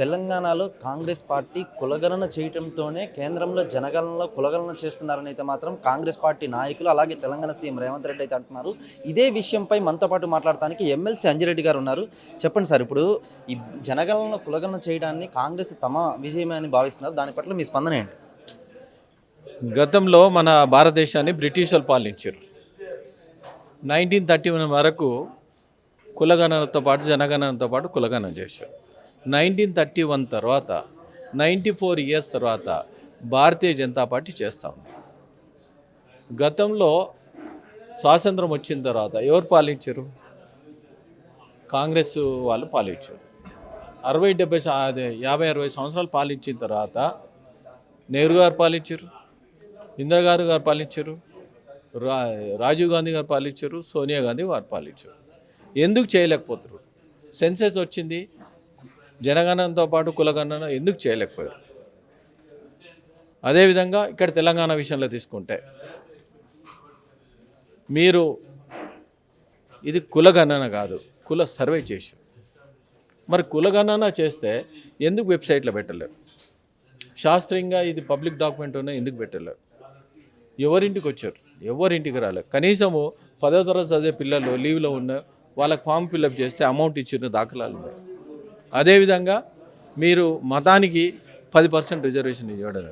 తెలంగాణలో కాంగ్రెస్ పార్టీ కులగణన చేయటంతోనే కేంద్రంలో జనగణనలో కులగణన చేస్తున్నారని అయితే మాత్రం కాంగ్రెస్ పార్టీ నాయకులు అలాగే తెలంగాణ సీఎం రేవంత్ రెడ్డి అయితే అంటున్నారు. ఇదే విషయంపై మనతో పాటు మాట్లాడటానికి ఎమ్మెల్సీ అంజిరెడ్డి గారు ఉన్నారు. చెప్పండి సార్ ఇప్పుడు ఈ జనగణనలో కులగణన చేయడాన్ని కాంగ్రెస్ తమ విజయమే అని భావిస్తున్నారు. దాని పట్ల మీ స్పందన ఏంటి? గతంలో మన భారతదేశాన్ని బ్రిటిష్ వాళ్ళు పాలించారు. నైన్టీన్ థర్టీ వన్ వరకు కులగణనతో పాటు జనగణనతో పాటు కులగణన చేశారు. నైన్టీన్ థర్టీ వన్ తర్వాత నైంటీ ఫోర్ ఇయర్స్ తర్వాత భారతీయ జనతా పార్టీ చేస్తా ఉంది. గతంలో స్వాతంత్రం వచ్చిన తర్వాత ఎవరు పాలించారు? కాంగ్రెస్ వాళ్ళు పాలించారు. అరవై డెబ్బై అదే యాభై అరవై సంవత్సరాలు పాలించిన తర్వాత నెహ్రూ గారు పాలించారు ఇందిరాగారు గారు పాలించారు రా రాజీవ్ గాంధీ గారు పాలించారు సోనియా గాంధీ వారు పాలించారు. ఎందుకు చేయలేకపోతారు సెన్సెస్ వచ్చింది జనగణనతో పాటు కులగణన ఎందుకు చేయలేకపోయారు? అదేవిధంగా ఇక్కడ తెలంగాణ విషయంలో తీసుకుంటే మీరు ఇది కులగణన కాదు కుల సర్వే చేశారు. మరి కులగణన చేస్తే ఎందుకు వెబ్సైట్లో పెట్టలేరు? శాస్త్రీయంగా ఇది పబ్లిక్ డాక్యుమెంట్ ఉన్నా ఎందుకు పెట్టలేరు? ఎవరింటికి వచ్చారు? ఎవరింటికి రాలేదు? కనీసము పదో తరగతి చదివే పిల్లలు లీవ్లో ఉన్న వాళ్ళకి ఫామ్ ఫిల్అప్ చేస్తే అమౌంట్ ఇచ్చిన దాఖలాలు ఉన్నాయి. అదేవిధంగా మీరు మతానికి పది పర్సెంట్ రిజర్వేషన్ ఇవ్వడం.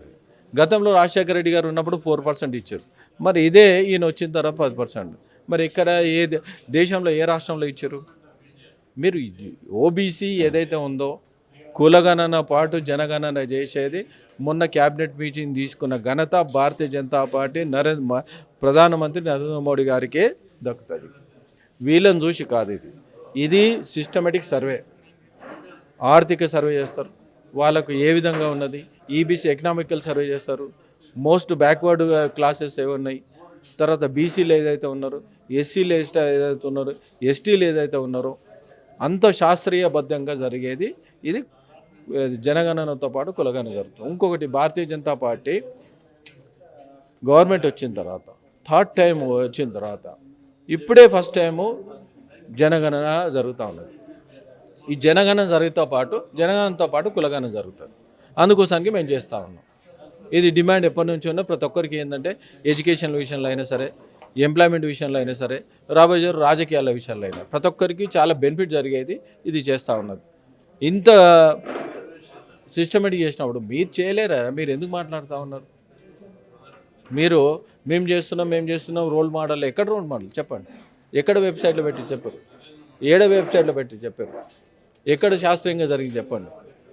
గతంలో రాజశేఖర రెడ్డి గారు ఉన్నప్పుడు ఫోర్ పర్సెంట్ ఇచ్చారు. మరి ఇదే ఈయన వచ్చిన తర్వాత పది పర్సెంట్. మరి ఇక్కడ ఏ దేశంలో ఏ రాష్ట్రంలో ఇచ్చారు? మీరు ఓబీసీ ఏదైతే ఉందో కులగణన పాటు జనగణన చేసేది మొన్న క్యాబినెట్ మీటింగ్ తీసుకున్న ఘనత భారతీయ జనతా పార్టీ నరేంద్ర మ- ప్రధానమంత్రి నరేంద్ర మోడీ గారికే దక్కుతుంది. వీళ్ళని చూసి కాదు ఇది. ఇది సిస్టమేటిక్ సర్వే ఆర్థిక సర్వే చేస్తారు. వాళ్ళకు ఏ విధంగా ఉన్నది? ఈబీసీ ఎకనామికల్ సర్వే చేస్తారు. మోస్ట్ బ్యాక్వర్డ్ క్లాసెస్ ఏవి ఉన్నాయి? తర్వాత బీసీలు ఏదైతే ఉన్నారో ఎస్సీలు ఏదైతే ఉన్నారో ఎస్టీలు ఏదైతే ఉన్నారో అంత శాస్త్రీయబద్ధంగా జరిగేది. ఇది జనగణనతో పాటు కులగణన జరుగుతుంది. ఇంకొకటి భారతీయ జనతా పార్టీ గవర్నమెంట్ వచ్చిన తర్వాత థర్డ్ టైం వచ్చిన తర్వాత ఇప్పుడే ఫస్ట్ టైము జనగణన జరుగుతూ ఉన్నది. ఈ జనగణన జరిగితో పాటు జనగణనతో పాటు కులగణన జరుగుతుంది. అందుకోసానికి మేము చేస్తూ ఉన్నాం. ఇది డిమాండ్ ఎప్పటి నుంచి ఉన్నా ప్రతి ఒక్కరికి ఏంటంటే ఎడ్యుకేషన్ విషయంలో అయినా సరే ఎంప్లాయ్మెంట్ విషయంలో అయినా సరే రాబోయే రాజకీయాల విషయంలో అయినా ప్రతి ఒక్కరికి చాలా బెనిఫిట్ జరిగేది ఇది చేస్తూ ఉన్నది. ఇంత సిస్టమేటిక్ చేసినప్పుడు మీరు చేయలేరా? మీరు ఎందుకు మాట్లాడుతూ ఉన్నారు? మీరు మేము చేస్తున్నాం మేము చేస్తున్నాం రోల్ మోడల్ ఎక్కడ రోల్ మోడల్? చెప్పండి. ఎక్కడ వెబ్సైట్లో పెట్టి చెప్పారు? ఏడ వెబ్సైట్లో పెట్టి చెప్పారు? ఎక్కడ శాస్త్రీయంగా జరిగింది చెప్పండి.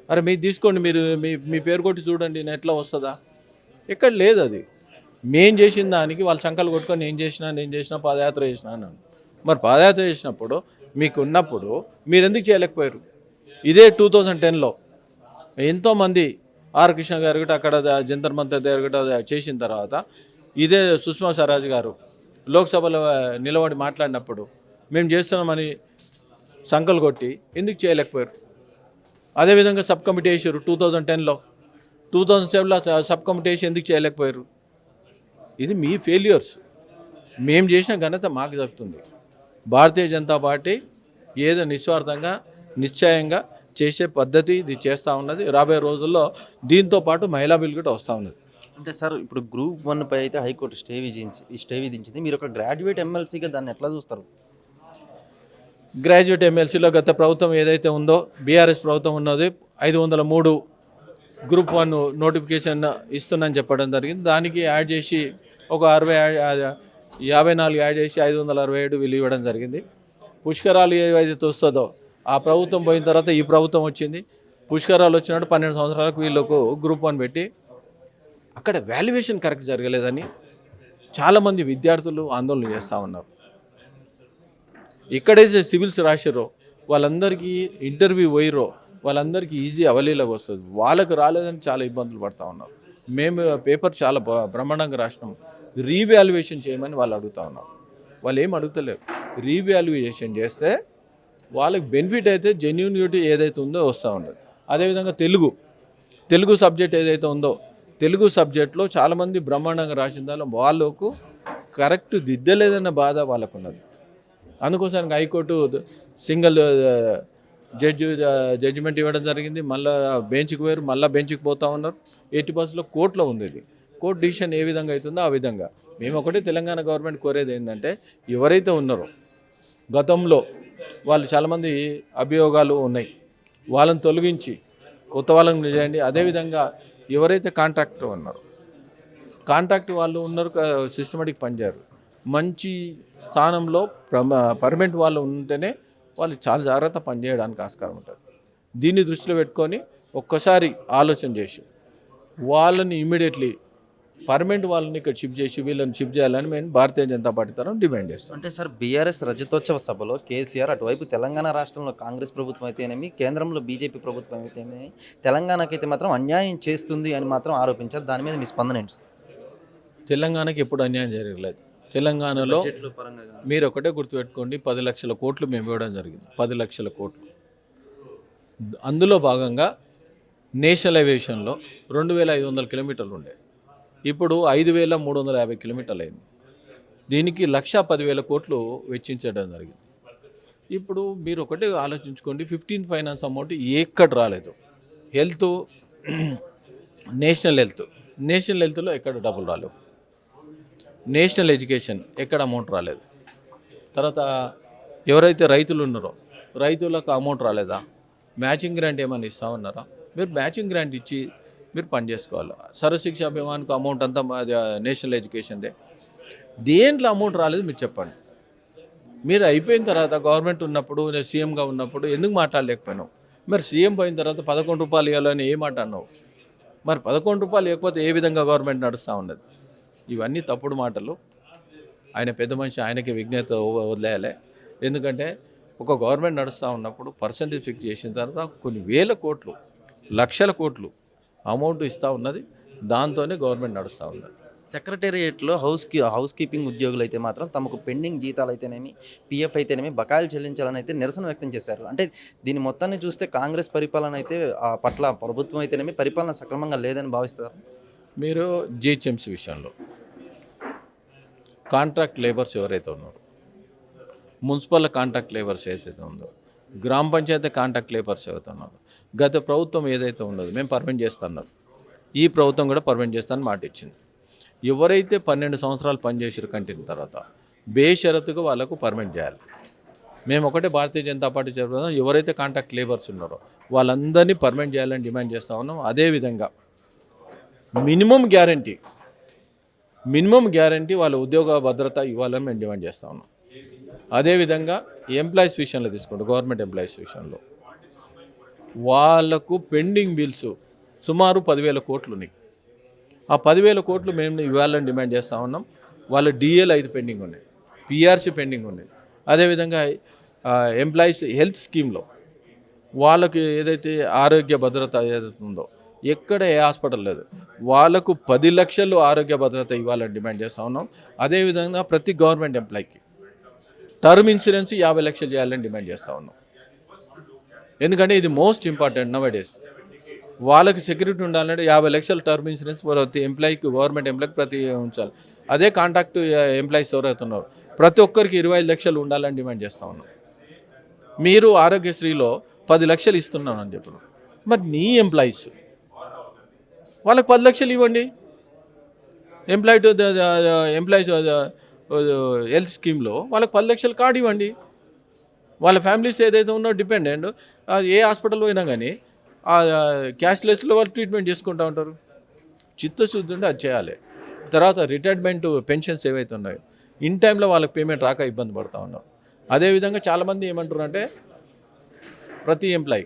అరే మీరు తీసుకోండి మీరు మీ మీ పేరు కొట్టి చూడండి నెట్లో వస్తుందా? ఎక్కడ లేదు అది. మేం చేసిన దానికి వాళ్ళ సంకలు కొట్టుకొని నేను చేసినా నేను చేసినా పాదయాత్ర చేసినా అన్నాను. మరి పాదయాత్ర చేసినప్పుడు మీకు ఉన్నప్పుడు మీరు ఎందుకు చేయలేకపోయారు? ఇదే టూ థౌజండ్ టెన్లో ఎంతోమంది ఆర్ కృష్ణ గారు కూడా అక్కడ జంతర్ మంతర్ దగ్గర కూడా చేసిన తర్వాత ఇదే సుష్మా స్వరాజ్ గారు లోక్సభలో నిలబడి మాట్లాడినప్పుడు మేము చేస్తున్నామని సంకలు కొట్టి ఎందుకు చేయలేకపోయారు? అదేవిధంగా సబ్ కమిటీ వేసారు టూ థౌజండ్ టెన్లో. టూ థౌజండ్ సెవెన్లో సబ్ కమిటీ వేసి ఎందుకు చేయలేకపోయారు? ఇది మీ ఫెయిల్యూర్స్. మేము చేసిన ఘనత మాకు దక్కుతుంది. భారతీయ జనతా పార్టీ ఏదో నిస్వార్థంగా నిశ్చయంగా చేసే పద్ధతి ఇది చేస్తూ ఉన్నది. రాబోయే రోజుల్లో దీంతో పాటు మహిళా బిల్ కూడా వస్తూ ఉన్నది. అంటే సార్ ఇప్పుడు గ్రూప్ వన్ పై అయితే హైకోర్టు స్టే విధించి స్టే విధించింది. మీరు ఒక గ్రాడ్యుయేట్ ఎమ్మెల్సీగా దాన్ని ఎట్లా చూస్తారు? గ్రాడ్యుయేట్ ఎమ్మెల్సీలో గత ప్రభుత్వం ఏదైతే ఉందో బీఆర్ఎస్ ప్రభుత్వం ఉన్నది. ఐదు వందల మూడు గ్రూప్ వన్ నోటిఫికేషన్ ఇస్తుందని చెప్పడం జరిగింది. దానికి యాడ్ చేసి ఒక అరవై యాభై నాలుగు యాడ్ చేసి ఐదు వందల అరవై ఏడు వీళ్ళు ఇవ్వడం జరిగింది. పుష్కరాలు ఏవైతే వస్తుందో ఆ ప్రభుత్వం పోయిన తర్వాత ఈ ప్రభుత్వం వచ్చింది. పుష్కరాలు వచ్చినట్టు పన్నెండు సంవత్సరాలకు వీళ్ళకు గ్రూప్ వన్ పెట్టి అక్కడ వాల్యుయేషన్ కరెక్ట్ జరగలేదని చాలామంది విద్యార్థులు ఆందోళన చేస్తూ ఉన్నారు. ఎక్కడైతే సివిల్స్ రాశారో వాళ్ళందరికీ ఇంటర్వ్యూ పోయిరో వాళ్ళందరికీ ఈజీ అవలీలకు వస్తుంది. వాళ్ళకు రాలేదని చాలా ఇబ్బందులు పడతా ఉన్నారు. మేము పేపర్ చాలా బ్రహ్మాండంగా రాసినాం. రీవాల్యుయేషన్ చేయమని వాళ్ళు అడుగుతా ఉన్నారు. వాళ్ళు ఏం అడుగుతలేరు. రీవాల్యుయేషన్ చేస్తే వాళ్ళకి బెనిఫిట్ అయితే జెన్యూనిటీ ఏదైతే ఉందో వస్తూ ఉండదు అదేవిధంగా తెలుగు. తెలుగు సబ్జెక్ట్ ఏదైతే ఉందో తెలుగు సబ్జెక్ట్లో చాలామంది బ్రహ్మాండంగా రాసిన దానిలో వాళ్ళకు కరెక్ట్ దిద్దలేదన్న బాధ వాళ్ళకు ఉన్నది అందుకోసానికి high court single judge judgement ఇవ్వడం జరిగింది. మళ్ళీ బెంచ్కి వేరు మళ్ళీ బెంచ్కి పోతా ఉన్నారు. ఎయిటీ పర్సెంట్లో కోర్టులో ఉంది ఇది. కోర్టు డిసిషన్ ఏ విధంగా అవుతుందో ఆ విధంగా. మేము ఒకటి తెలంగాణ గవర్నమెంట్ కోరేది ఏంటంటే ఎవరైతే ఉన్నారో గతంలో వాళ్ళు చాలామంది అభియోగాలు ఉన్నాయి. వాళ్ళని తొలగించి కొత్త వాళ్ళని చేయండి అదేవిధంగా ఎవరైతే కాంట్రాక్టర్ ఉన్నారో కాంట్రాక్ట్ వాళ్ళు ఉన్నారు సిస్టమేటిక్ పనిచేయరు. మంచి స్థానంలో ప్రమ పర్మనెంట్ వాళ్ళు ఉంటేనే వాళ్ళు చాలా జాగ్రత్త పనిచేయడానికి ఆస్కారం ఉంటుంది. దీన్ని దృష్టిలో పెట్టుకొని ఒక్కసారి ఆలోచన చేసి వాళ్ళని ఇమీడియట్లీ పర్మనెంట్ వాళ్ళని ఇక్కడ షిఫ్ట్ చేసి వీళ్ళని షిఫ్ట్ చేయాలని మేము భారతీయ జనతా పార్టీ తరఫున డిమాండ్ చేస్తాం. అంటే సార్ బీఆర్ఎస్ రజతోత్సవ సభలో కేసీఆర్ అటువైపు తెలంగాణ రాష్ట్రంలో కాంగ్రెస్ ప్రభుత్వం అయితేనేమి కేంద్రంలో బీజేపీ ప్రభుత్వం అయితేనేమి తెలంగాణకైతే మాత్రం అన్యాయం చేస్తుంది అని మాత్రం ఆరోపించారు. దాని మీద మీ స్పందన ఏంటి తెలంగాణకి ఎప్పుడు అన్యాయం జరగలేదు. తెలంగాణలో. మీరు ఒకటే గుర్తుపెట్టుకోండి పది లక్షల కోట్లు మేము ఇవ్వడం జరిగింది. పది లక్షల కోట్లు. అందులో భాగంగా నేషనల్ ఏవియేషన్లో రెండు వేల ఐదు వందల కిలోమీటర్లు ఉండే. ఇప్పుడు ఐదు వేల మూడు వందల యాభై కిలోమీటర్లు అయింది. దీనికి లక్ష పదివేల కోట్లు వెచ్చించడం జరిగింది. ఇప్పుడు మీరు ఒకటే ఆలోచించుకోండి ఫిఫ్టీన్త్ ఫైనాన్స్ అమౌంట్ ఎక్కడ రాలేదు. Health national health. నేషనల్ హెల్త్లో ఎక్కడ డబ్బులు రాలేవు. నేషనల్ ఎడ్యుకేషన్ ఎక్కడ అమౌంట్ రాలేదు. తర్వాత ఎవరైతే రైతులు ఉన్నారో రైతులకు అమౌంట్ రాలేదా? మ్యాచింగ్ గ్రాంట్ ఏమైనా ఇస్తా ఉన్నారా? మీరు మ్యాచింగ్ గ్రాంట్ ఇచ్చి మీరు పని చేసుకోవాలి. సర్వశిక్ష అభిమానికి అమౌంట్ అంతా మాది, నేషనల్ ఎడ్యుకేషన్దే. దేంట్లో అమౌంట్ రాలేదు మీరు చెప్పండి. మీరు అయిపోయిన తర్వాత గవర్నమెంట్ ఉన్నప్పుడు నేను సీఎంగా ఉన్నప్పుడు ఎందుకు మాట్లాడలేకపోయినావు? మరి సీఎం పోయిన తర్వాత పదకొండు రూపాయలు ఇవ్వాలని ఏ మాట అన్నావు? మరి పదకొండు రూపాయలు ఇవ్వకపోతే ఏ విధంగా గవర్నమెంట్ నడుస్తూ ఉన్నది? ఇవన్నీ తప్పుడు మాటలు. ఆయన పెద్ద మనిషి ఆయనకి విజ్ఞత వదిలేయాలి. ఎందుకంటే ఒక గవర్నమెంట్ నడుస్తూ ఉన్నప్పుడు పర్సంటేజ్ ఫిక్స్ చేసిన తర్వాత కొన్ని వేల కోట్లు లక్షల కోట్లు అమౌంట్ ఇస్తూ ఉన్నది. దాంతోనే గవర్నమెంట్ నడుస్తూ ఉన్నది. సెక్రటేరియట్లో హౌస్ కీ హౌస్ కీపింగ్ ఉద్యోగులు అయితే మాత్రం తమకు పెండింగ్ జీతాలు అయితేనేమి పిఎఫ్ అయితేనేమి బకాయిలు చెల్లించాలని అయితే నిరసన వ్యక్తం చేశారు. అంటే దీని మొత్తాన్ని చూస్తే కాంగ్రెస్ పరిపాలన అయితే ఆ పట్ల ప్రభుత్వం అయితేనేమి పరిపాలన సక్రమంగా లేదని భావిస్తారు? మీరు జిహెచ్ఎంసీ విషయంలో కాంట్రాక్ట్ లేబర్స్ ఎవరైతే ఉన్నారో మున్సిపల్ కాంట్రాక్ట్ లేబర్స్ ఏదైతే ఉందో గ్రామ పంచాయతీ కాంట్రాక్ట్ లేబర్స్ ఏవైతే ఉన్నారో గత ప్రభుత్వం ఏదైతే ఉండదో మేము పర్మిట్ చేస్తున్నారు ఈ ప్రభుత్వం కూడా పర్మిట్ చేస్తానని మాట ఇచ్చింది. ఎవరైతే పన్నెండు సంవత్సరాలు పనిచేసారు కంటిన తర్వాత బేషరతుగా వాళ్ళకు పర్మిట్ చేయాలి. మేము ఒకటే భారతీయ జనతా పార్టీ చెప్తున్నాం ఎవరైతే కాంట్రాక్ట్ లేబర్స్ ఉన్నారో వాళ్ళందరినీ పర్మనెంట్ చేయాలని డిమాండ్ చేస్తూ ఉన్నాం. అదేవిధంగా మినిమం గ్యారంటీ మినిమం గ్యారంటీ వాళ్ళ ఉద్యోగ భద్రత ఇవ్వాలని మేము డిమాండ్ చేస్తా ఉన్నాం. అదేవిధంగా ఎంప్లాయీస్ విషయంలో తీసుకోండి గవర్నమెంట్ ఎంప్లాయీస్ విషయంలో వాళ్ళకు పెండింగ్ బిల్స్ సుమారు పదివేల కోట్లు ఉన్నాయి. ఆ పదివేల కోట్లు మేము ఇవ్వాలని డిమాండ్ చేస్తూ ఉన్నాం. వాళ్ళ డిఎల్ ఐదు పెండింగ్ ఉన్నాయి. పిఆర్సీ పెండింగ్ ఉన్నాయి. అదేవిధంగా ఎంప్లాయీస్ హెల్త్ స్కీమ్లో వాళ్ళకి ఏదైతే ఆరోగ్య భద్రత ఏదైతే ఉందో ఎక్కడ ఏ హాస్పిటల్ లేదు. వాళ్ళకు పది లక్షలు ఆరోగ్య భద్రత ఇవ్వాలని డిమాండ్ చేస్తూ ఉన్నాం. అదేవిధంగా ప్రతి గవర్నమెంట్ ఎంప్లాయీకి టర్మ్ ఇన్సూరెన్స్ యాభై లక్షలు చేయాలని డిమాండ్ చేస్తూ ఉన్నాం. ఎందుకంటే ఇది మోస్ట్ ఇంపార్టెంట్ నవ్ డేస్. వాళ్ళకి సెక్యూరిటీ ఉండాలంటే యాభై లక్షల టర్మ్ ఇన్సూరెన్స్ ప్రతి ఎంప్లాయీకి గవర్నమెంట్ ఎంప్లాయీకి ప్రతి ఉంచాలి. అదే కాంట్రాక్ట్ ఎంప్లాయీస్ ఎవరైతున్నారు ప్రతి ఒక్కరికి ఇరవై ఐదు లక్షలు ఉండాలని డిమాండ్ చేస్తూ ఉన్నాం. మీరు ఆరోగ్యశ్రీలో పది లక్షలు ఇస్తున్నాను అని చెప్పారు మరి నీ ఎంప్లాయీస్ వాళ్ళకి పది లక్షలు ఇవ్వండి. ఎంప్లాయీ టు ఎంప్లాయీస్ హెల్త్ స్కీమ్లో వాళ్ళకి పది లక్షలు కార్డు ఇవ్వండి. వాళ్ళ ఫ్యామిలీస్ ఏదైతే ఉన్నో డిపెండెంట్ ఏ హాస్పిటల్ పోయినా కానీ క్యాష్లెస్లో వాళ్ళు ట్రీట్మెంట్ చేసుకుంటూ ఉంటారు. చిత్తశుద్ధి ఉంటే అది చేయాలి. తర్వాత రిటైర్మెంట్ పెన్షన్స్ ఏవైతే ఉన్నాయో ఇన్ టైంలో వాళ్ళకి పేమెంట్ రాక ఇబ్బంది పడుతూ ఉన్నాం. అదేవిధంగా చాలామంది ఏమంటారు అంటే ప్రతి ఎంప్లాయీ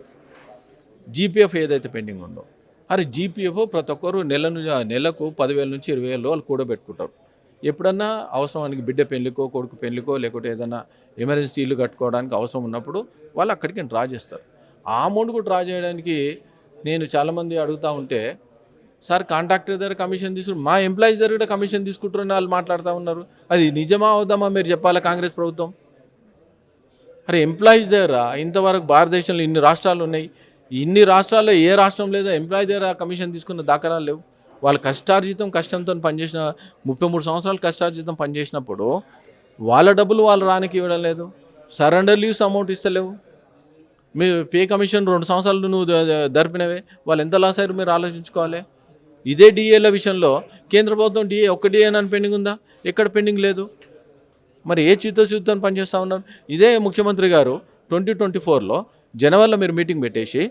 జీపీఎఫ్ ఏదైతే పెండింగ్ ఉందో అరే జీపీఎఫ్ ప్రతి ఒక్కరు నెల నెలకు పదివేల నుంచి ఇరవై వేలు వాళ్ళు కూడబెట్టుకుంటారు. ఎప్పుడన్నా అవసరానికి బిడ్డ పెళ్ళికో కొడుకు పెళ్ళికో లేకుంటే ఏదైనా ఎమర్జెన్సీ ఇల్లు కట్టుకోవడానికి అవసరం ఉన్నప్పుడు వాళ్ళు అక్కడికి డ్రా చేస్తారు. ఆ అమౌంట్ కూడా డ్రా చేయడానికి నేను చాలామంది అడుగుతూ ఉంటే సార్ కాంట్రాక్టర్ దగ్గర కమిషన్ తీసుకుని మా ఎంప్లాయీస్ దగ్గర కూడా కమిషన్ తీసుకుంటారని వాళ్ళు మాట్లాడుతూ ఉన్నారు. అది నిజమా అవుదామా మీరు చెప్పాలా కాంగ్రెస్ ప్రభుత్వం? అరే ఎంప్లాయీస్ దగ్గర ఇంతవరకు భారతదేశంలో ఇన్ని రాష్ట్రాలు ఉన్నాయి. ఇన్ని రాష్ట్రాల్లో ఏ రాష్ట్రం లేదా ఎంప్లాయీ దగ్గర కమిషన్ తీసుకున్న దాఖలాలు లేవు. వాళ్ళు కష్టార్జితం కష్టంతో పనిచేసిన ముప్పై మూడు సంవత్సరాలు కష్టార్జితం పనిచేసినప్పుడు వాళ్ళ డబ్బులు వాళ్ళు రానికి ఇవ్వడం లేదు. సరెండర్ లీవ్స్ అమౌంట్ ఇస్తలేవు. మీ పే కమిషన్ రెండు సంవత్సరాలు నువ్వు ద- దరిపినవే. వాళ్ళు ఎంత లాస్ అయ్యారు మీరు ఆలోచించుకోవాలి. ఇదే డిఏల విషయంలో కేంద్ర ప్రభుత్వం డిఏ ఒక్క డిఏ అని పెండింగ్ ఉందా? ఎక్కడ పెండింగ్ లేదు. మరి ఏ చిత్తశుద్ధితో పనిచేస్తూ ఉన్నారు? ఇదే ముఖ్యమంత్రి గారు ట్వంటీ ట్వంటీ ఫోర్లో జనవరిలో మీరు మీటింగ్ పెట్టేసి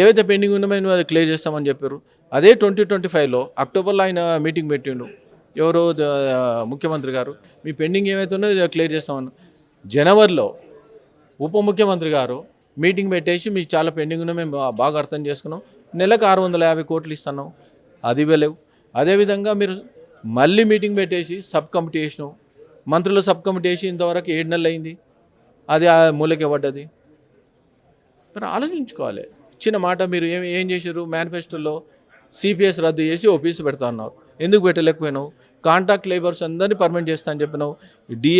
ఏవైతే పెండింగ్ ఉన్నామో మేము అది క్లియర్ చేస్తామని చెప్పారు. అదే ట్వంటీ ట్వంటీ ఫైవ్లో అక్టోబర్లో ఆయన మీటింగ్ పెట్టిండు. ఎవరో ముఖ్యమంత్రి గారు. మీ పెండింగ్ ఏమైతే ఉన్నదో క్లియర్ చేస్తామని. జనవరిలో ఉప ముఖ్యమంత్రి గారు మీటింగ్ పెట్టేసి మీకు చాలా పెండింగ్ ఉన్న మేము బాగా అర్థం చేసుకున్నాం. నెలకు ఆరు వందల యాభై కోట్లు ఇస్తున్నాం. అది ఇవ్వలేవు. అదేవిధంగా మీరు మళ్ళీ మీటింగ్ పెట్టేసి సబ్ కమిటీ వేసినాం మంత్రులు సబ్ కమిటీ వేసి ఇంతవరకు ఏడు నెలలు అయింది. అది ఆ మూలకే పడ్డది. మరి ఆలోచించుకోవాలి. చిన్న మాట మీరు ఏం ఏం చేశారు? మేనిఫెస్టోలో సిపిఎస్ రద్దు చేసి ఓపీఎస్ పెడతా ఉన్నారు ఎందుకు పెట్టలేకపోయినావు? కాంట్రాక్ట్ లేబర్స్ అందరినీ పర్మనెంట్ చేస్తా అని చెప్పినావు. డి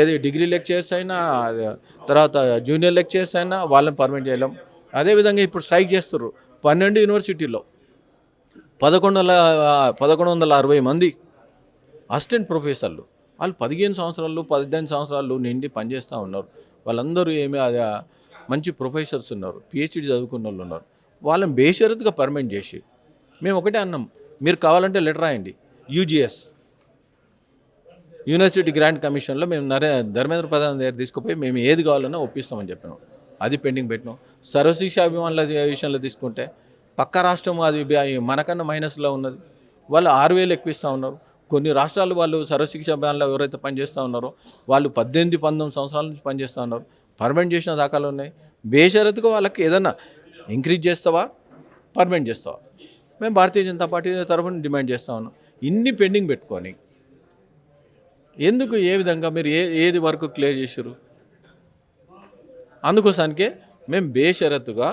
ఏది డిగ్రీ లెక్చర్స్ అయినా తర్వాత జూనియర్ లెక్చర్స్ అయినా వాళ్ళని పర్మనెంట్ చేయలేం. అదేవిధంగా ఇప్పుడు స్ట్రైక్ చేస్తారు పన్నెండు యూనివర్సిటీలో పదకొండు వందల పదకొండు వందల అరవై మంది అసిస్టెంట్ ప్రొఫెసర్లు. వాళ్ళు పదిహేను సంవత్సరాలు పద్దెనిమిది సంవత్సరాలు నిండి పనిచేస్తూ ఉన్నారు. వాళ్ళందరూ ఏమి అది మంచి ప్రొఫెసర్స్ ఉన్నారు పిహెచ్డి చదువుకున్న వాళ్ళు ఉన్నారు. వాళ్ళని బేషరత్గా పర్మనెంట్ చేసి మేము ఒకటే అన్నాం మీరు కావాలంటే లెటర్ రాయండి. యూజిఎస్ యూనివర్సిటీ గ్రాంట్ కమిషన్లో మేము నరే ధర్మేంద్ర ప్రధాన్ దగ్గర తీసుకుపోయి మేము ఏది కావాలన్నా ఒప్పిస్తామని చెప్పినాం. అది పెండింగ్ పెట్టినాం. సర్వశిక్ష అభిమానుల విషయంలో తీసుకుంటే పక్క రాష్ట్రం అది మనకన్నా మైనస్లో ఉన్నది. వాళ్ళు ఆరు వేలు ఎక్కువ ఇస్తూ ఉన్నారు. కొన్ని రాష్ట్రాలు వాళ్ళు సర్వశిక్ష అభియాన్లో ఎవరైతే పనిచేస్తూ ఉన్నారో వాళ్ళు పద్దెనిమిది పంతొమ్మిది సంవత్సరాల నుంచి పనిచేస్తూ ఉన్నారు. పర్మనెంట్ చేసిన దాఖలు ఉన్నాయి. బేషరతుగా వాళ్ళకి ఏదన్నా ఇంక్రీజ్ చేస్తావా? పర్మనెంట్ చేస్తావా? మేము భారతీయ జనతా పార్టీ తరఫున డిమాండ్ చేస్తా ఉన్నాం. ఇన్ని పెండింగ్ పెట్టుకొని ఎందుకు ఏ విధంగా మీరు ఏ ఏది వరకు క్లియర్ చేశారు అందుకోసానికే మేము బేషరతుగా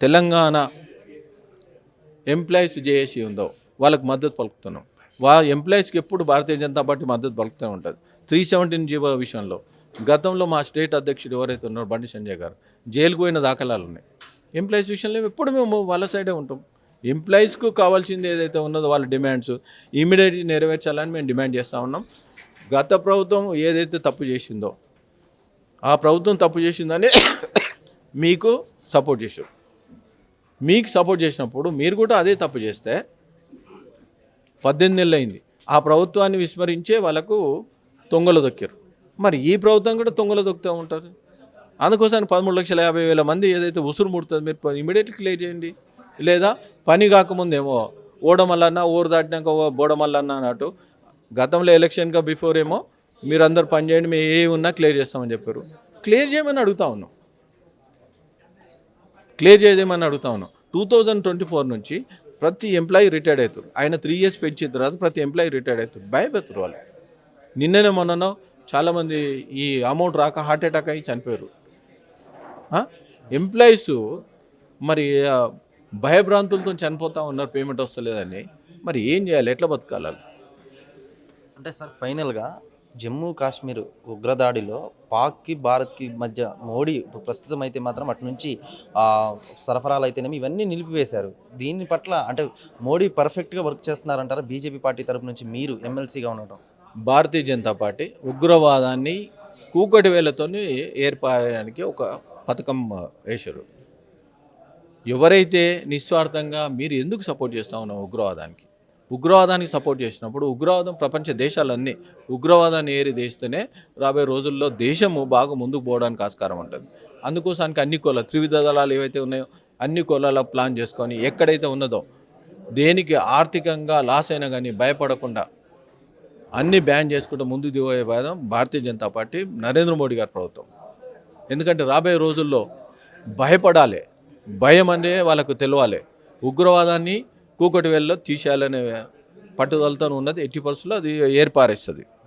తెలంగాణ ఎంప్లాయీస్ జేఏసీ ఉందో వాళ్ళకి మద్దతు పలుకుతున్నాం. వా ఎంప్లాయీస్కి ఎప్పుడు భారతీయ జనతా పార్టీ మద్దతు పలుకుతూనే ఉంటుంది. త్రీ సెవెంటీన్ జీవో విషయంలో గతంలో మా స్టేట్ అధ్యక్షుడు ఎవరైతే ఉన్నారో బండి సంజయ్ గారు జైలుకు పోయిన దాఖలాలు ఉన్నాయి. ఎంప్లాయీస్ విషయంలో ఎప్పుడు మేము వాళ్ళ సైడే ఉంటాం. ఎంప్లాయీస్కు కావాల్సింది ఏదైతే ఉన్నదో వాళ్ళ డిమాండ్స్ ఇమీడియట్గా నెరవేర్చాలని మేము డిమాండ్ చేస్తూ ఉన్నాం. గత ప్రభుత్వం ఏదైతే తప్పు చేసిందో ఆ ప్రభుత్వం తప్పు చేసిందని మీకు సపోర్ట్ చేశారు మీకు సపోర్ట్ చేసినప్పుడు మీరు కూడా అదే తప్పు చేస్తే పద్దెనిమిది నెలలు అయింది. ఆ ప్రభుత్వాన్ని విస్మరించే వాళ్ళకు తొంగలు దొక్కారు మరి ఈ ప్రభుత్వం కూడా తుంగలు దొక్కుతూ ఉంటారు. అందుకోసం పదమూడు లక్షల యాభై వేల మంది ఏదైతే ఉసురు ముడుతుంది మీరు ఇమీడియట్లీ క్లియర్ చేయండి. లేదా పని కాకముందేమో ఓడమల్లన్నా ఊరు దాటినాక ఓ అన్నట్టు గతంలో ఎలక్షన్గా బిఫోర్ ఏమో మీరు అందరు పని చేయండి మేము ఏ ఉన్నా క్లియర్ చేస్తామని చెప్పారు. క్లియర్ చేయమని అడుగుతా ఉన్నాం. క్లియర్ చేయదేమని అడుగుతా ఉన్నాం. టూ థౌజండ్ ట్వంటీ ఫోర్ నుంచి ప్రతి ఎంప్లాయీ రిటైర్డ్ అవుతారు. ఆయన త్రీ ఇయర్స్ పెంచిన తర్వాత ప్రతి ఎంప్లాయీ రిటైర్డ్ అవుతారు. భయపెత్తారు వాళ్ళు. నిన్ననే మొన్ననో చాలామంది ఈ అమౌంట్ రాక హార్ట్ అటాక్ అయ్యి చనిపోయారు. ఎంప్లాయీస్ మరి భయభ్రాంతులతో చనిపోతూ ఉన్నారు పేమెంట్ వస్తలేదని. మరి ఏం చేయాలి? ఎట్లా బతకాలి? అంటే సార్ ఫైనల్గా జమ్మూ కాశ్మీర్ ఉగ్రదాడిలో పాక్కి భారత్కి మధ్య మోడీ ఇప్పుడు ప్రస్తుతం అయితే మాత్రం అటు నుంచి సరఫరాలు అయితేనేమి ఇవన్నీ నిలిపివేశారు. దీని పట్ల అంటే మోడీ పర్ఫెక్ట్గా వర్క్ చేస్తున్నారంటారా? బీజేపీ పార్టీ తరపు నుంచి మీరు ఎమ్మెల్సీగా ఉండటం? భారతీయ జనతా పార్టీ ఉగ్రవాదాన్ని కూకటి వేలతోనే ఏర్పడడానికి ఒక పథకం వేశారు. ఎవరైతే నిస్వార్థంగా మీరు ఎందుకు సపోర్ట్ చేస్తా ఉన్నాం ఉగ్రవాదానికి? ఉగ్రవాదానికి సపోర్ట్ చేసినప్పుడు ఉగ్రవాదం ప్రపంచ దేశాలన్నీ ఉగ్రవాదాన్ని ఏరి దేస్తేనే రాబోయే రోజుల్లో దేశము బాగా ముందుకు పోవడానికి ఆస్కారం ఉంటుంది. అందుకోసానికి అన్ని కుల త్రివిధ దళాలు ఏవైతే ఉన్నాయో అన్ని కులాల ప్లాన్ చేసుకొని ఎక్కడైతే ఉన్నదో దేనికి ఆర్థికంగా లాస్ అయినా కానీ భయపడకుండా అన్ని బ్యాన్ చేసుకుంటూ ముందుకు దిగబోయే భాగం భారతీయ జనతా పార్టీ నరేంద్ర మోడీ గారి ప్రభుత్వం. ఎందుకంటే రాబోయే రోజుల్లో భయపడాలి భయం అనే వాళ్ళకు తెలవాలి. ఉగ్రవాదాన్ని కూకటి వేలలో తీసేయాలనే పట్టుదలతో ఉన్నది ఎట్టి పరిస్థితుల్లో అది ఏర్పారేస్తుంది.